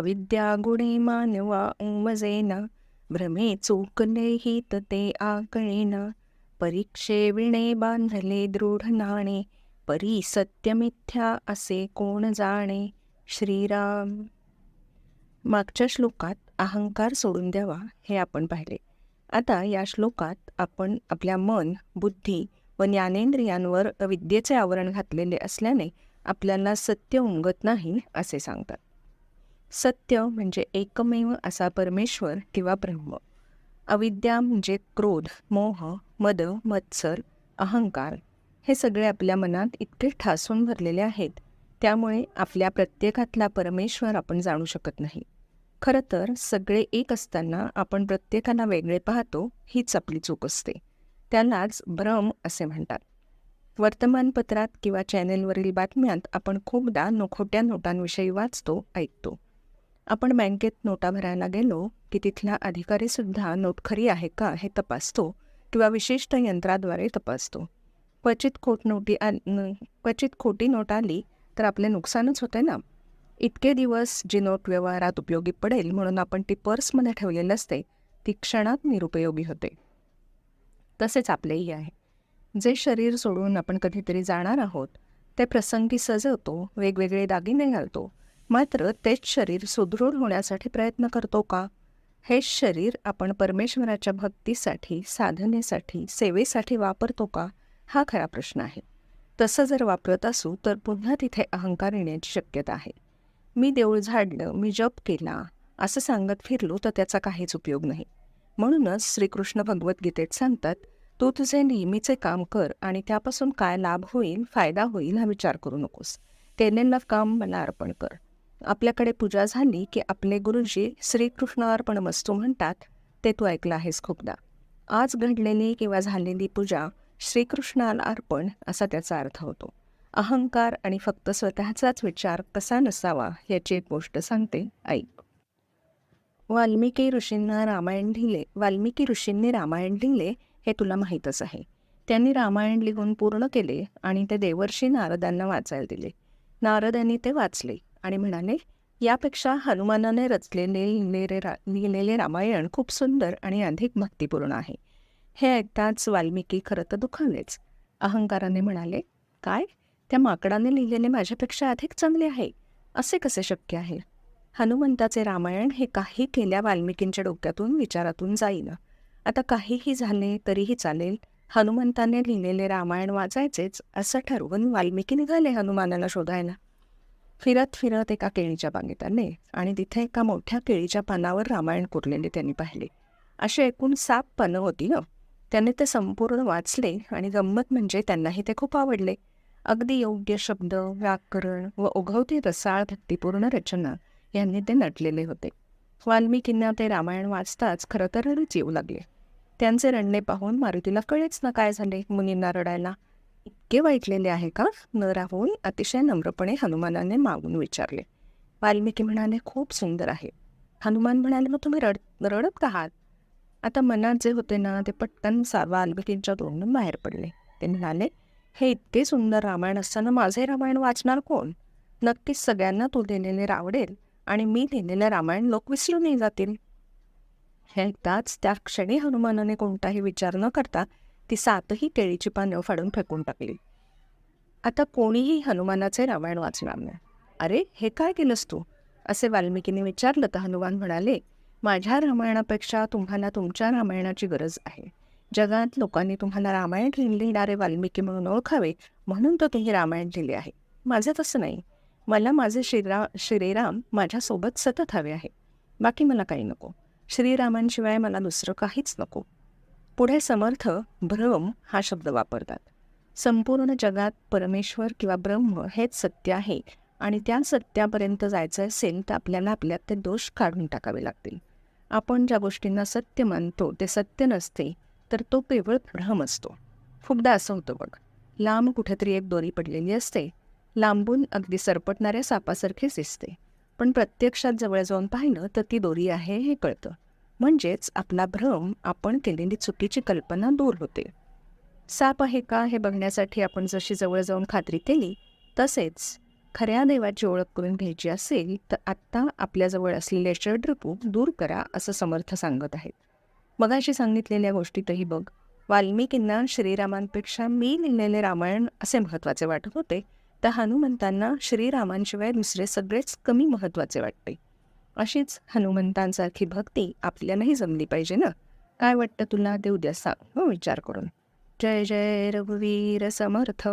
अविद्या गुणे मानवा उमजेना. भ्रमे चुकले ही ते आकळेना. परीक्षे विणे बांधले दृढ नाणे. परी सत्य मिथ्या असे कोण जाणे? श्रीराम. मागच्या श्लोकात अहंकार सोडून द्यावा हे आपण पाहिले. आता या श्लोकात आपण आपल्या मन बुद्धी व ज्ञानेंद्रियांवर विद्येचे आवरण घातलेले असल्याने आपल्याला सत्य उमगत नाही असे सांगतात. सत्य म्हणजे एकमेव असा परमेश्वर किंवा ब्रह्म. अविद्या म्हणजे क्रोध मोह मद मत्सर अहंकार. हे सगळे आपल्या मनात इतके ठासून भरलेले आहेत. त्यामुळे आपल्या प्रत्येकातला परमेश्वर आपण जाणू शकत नाही. खरं तर सगळे एक असताना आपण प्रत्येकाला वेगळे पाहतो हीच आपली चूक असते. त्यालाच भ्रम असे म्हणतात. वर्तमानपत्रात किंवा चॅनेलवरील बातम्यात आपण खूपदा नोखोट्या नोटांविषयी वाचतो ऐकतो. आपण बँकेत नोटा भरायला गेलो की तिथला अधिकारीसुद्धा नोट खरी आहे का हे तपासतो किंवा विशिष्ट यंत्राद्वारे तपासतो. क्वचित खोट नोटी आ क्वचित खोटी नोट आली तर आपले नुकसानच होते ना. इतके दिवस जी नोट व्यवहारात उपयोगी पडेल म्हणून आपण ती पर्समध्ये ठेवलेली असते ती क्षणात निरुपयोगी होते. तसेच आपलेही आहे. जे शरीर सोडून आपण कधीतरी जाणार आहोत ते प्रसंगी सजवतो वेगवेगळे दागिने घालतो मात्र तेच शरीर सुदृढ होण्यासाठी प्रयत्न करतो का? हेच शरीर आपण परमेश्वराच्या भक्तीसाठी साधनेसाठी सेवेसाठी वापरतो का? हा खरा प्रश्न आहे. तसं जर वापरत असू तर पुन्हा तिथे अहंकार येण्याची शक्यता आहे. मी देऊळ झाडलं मी जप केला असं सांगत फिरलो तर त्याचा काहीच उपयोग नाही. म्हणूनच श्रीकृष्ण भगवद्गीतेत सांगतात तू तुझे नेहमीचे काम कर आणि त्यापासून काय लाभ होईल फायदा होईल हा विचार करू नकोस. केलेलं काम मला अर्पण कर. आपल्याकडे पूजा झाली की आपले गुरुजी श्रीकृष्णार्पण वस्तू म्हणतात ते तू ऐकलं आहेस खूपदा. आज घडलेली किंवा झालेली पूजा श्रीकृष्णाला अर्पण असा त्याचा अर्थ होतो. अहंकार आणि फक्त स्वतःचाच विचार कसा नसावा याची एक गोष्ट सांगते ऐक वाल्मिकी ऋषींना रामायण लिहिले वाल्मिकी ऋषींनी रामायण लिहिले हे तुला माहीतच आहे. त्यांनी रामायण लिहून पूर्ण केले आणि ते देवर्षी नारदांना वाचायला दिले. नारदांनी ते वाचले. आणि म्हणाले यापेक्षा हनुमानाने रचलेले लिहिलेले रा लिहिलेले रामायण खूप सुंदर आणि अधिक भक्तिपूर्ण आहे. हे ऐकताच वाल्मिकी खरं तर दुखावलेच. अहंकाराने म्हणाले काय? त्या माकडाने लिहिलेले माझ्यापेक्षा अधिक चांगले आहे. असे कसे शक्य आहे? हनुमंताचे रामायण हे काही केल्या वाल्मिकींच्या डोक्यातून विचारातून जाईना. आता काहीही झाले तरीही चालेल. हनुमंताने लिहिलेले रामायण वाचायचेच असं ठरवून वाल्मिकी निघाले हनुमानाला शोधायला. फिरत फिरत एका केळीच्या बागेत आले आणि तिथे एका मोठ्या केळीच्या पानावर रामायण कोरलेले त्यांनी पाहिले. असे एकूण सात पानं होती ना त्यांनी ते संपूर्ण वाचले आणि गंमत म्हणजे त्यांनाही ते खूप आवडले. अगदी योग्य शब्द व्याकरण व ओघवती रसाळ भक्तीपूर्ण रचना यांनी ते नटलेले होते. वाल्मिकींना ते रामायण वाचताच खरं तर येऊ लागले. त्यांचे रडणे पाहून मारुतीला कळेच ना काय झाले मुनींना रडायला. इतके वाईटलेले आहे का? न राहून अतिशय नम्रपणे हनुमानाने मागून विचारले. वाल्मिकी म्हणाले खूप सुंदर आहे. हनुमान म्हणाले मग तुम्ही रड रडत का आहात. आता मनात जे होते ना ते पटकन सा वाल्मिकींच्या तोंडून बाहेर पडले. ते म्हणाले हे इतके सुंदर रामायण असताना माझे रामायण वाचणार कोण? नक्कीच सगळ्यांना तू लिहिलेले आवडेल आणि मी लिहिलेलं रामायण लोक विसरूनही जातील. हे एकदाच त्या क्षणी हनुमानाने कोणताही विचार न करता ती सातही केळीची पानं फाडून फेकून टाकली. आता कोणीही हनुमानाचे रामायण वाचणार नाही. अरे हे काय केलंस तू? असे वाल्मिकीने विचारलं तर हनुमान म्हणाले माझ्या रामायणापेक्षा तुम्हाला तुमच्या रामायणाची गरज आहे. जगात लोकांनी तुम्हाला रामायण लिहिणारे वाल्मिकी म्हणून ओळखावे म्हणून तर तुम्ही रामायण लिहिले आहे. माझं तसं नाही. मला माझे श्रीरा श्रीराम माझ्यासोबत सतत हवे आहे. बाकी मला काही नको. श्रीरामांशिवाय मला दुसरं काहीच नको. पुढे समर्थ भ्रम हा शब्द वापरतात. संपूर्ण जगात परमेश्वर किंवा ब्रह्म हेच सत्य आहे आणि त्या सत्यापर्यंत जायचं असेल तर आपल्याला आपल्यात ते दोष काढून टाकावे लागतील. आपण ज्या गोष्टींना सत्य मानतो ते सत्य नसते तर तो केवळ भ्रम असतो. खूपदा असं होतं बघ. लांब कुठेतरी एक दोरी पडलेली असते. लांबून अगदी सरपटणाऱ्या सापासारखीच दिसते. पण प्रत्यक्षात जवळ जाऊन पाहिलं तर ती दोरी आहे हे कळतं. म्हणजेच आपला भ्रम आपण केलेली चुकीची कल्पना दूर होते. साप आहे का हे बघण्यासाठी आपण जशी जवळ जाऊन खात्री केली तसेच खऱ्या देवाची ओळख करून घ्यायची असेल तर आत्ता आपल्याजवळ असलेले षड्रपूप दूर करा असं समर्थ सांगत आहेत. मगाशी सांगितलेल्या गोष्टीतही बघ वाल्मिकींना श्रीरामांपेक्षा मी लिहिलेले रामायण असे महत्त्वाचे वाटत होते तर हनुमंतांना श्रीरामांशिवाय दुसरे सगळेच कमी महत्त्वाचे वाटते. अशीच हनुमंतांसारखी भक्ती आपल्यालाही जमली पाहिजे ना? काय वाटतं तुला? ते उद्या सांग हो विचार करून. जय जय रघुवीर समर्थ.